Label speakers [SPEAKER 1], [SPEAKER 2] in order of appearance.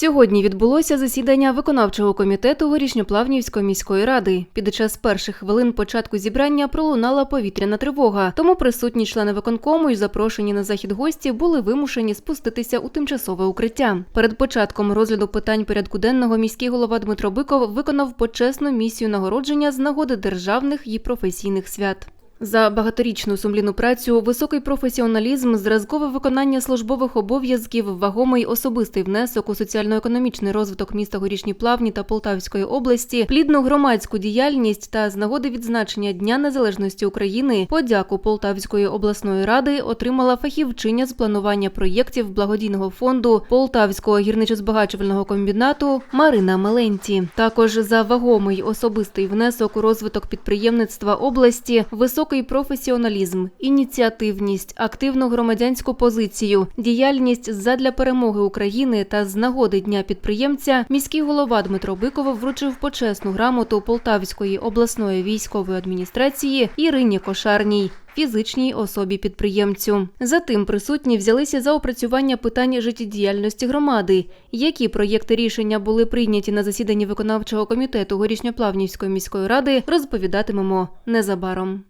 [SPEAKER 1] Сьогодні відбулося засідання виконавчого комітету Горішньоплавнівської міської ради. Під час перших хвилин початку зібрання пролунала повітряна тривога. Тому присутні члени виконкому і запрошені на захід гості були вимушені спуститися у тимчасове укриття. Перед початком розгляду питань порядку денного міський голова Дмитро Биков виконав почесну місію нагородження з нагоди державних і професійних свят. За багаторічну сумлінну працю, високий професіоналізм, зразкове виконання службових обов'язків, вагомий особистий внесок у соціально-економічний розвиток міста Горішні Плавні та Полтавської області, плідну громадську діяльність та з нагоди відзначення Дня Незалежності України подяку Полтавської обласної ради отримала фахівчиня з планування проєктів благодійного фонду Полтавського гірничо-збагачувального комбінату Марина Меленті. Також за вагомий особистий внесок у розвиток підприємництва області, високий професіоналізм, ініціативність, активну громадянську позицію, діяльність задля перемоги України та з нагоди Дня підприємця міський голова Дмитро Биков вручив почесну грамоту Полтавської обласної військової адміністрації Ірині Кошарній. Фізичній особі підприємцю. Затим присутні взялися за опрацювання питань життєдіяльності громади. Які проєкти рішення були прийняті на засіданні виконавчого комітету Горішньоплавнівської міської ради, розповідатимемо незабаром.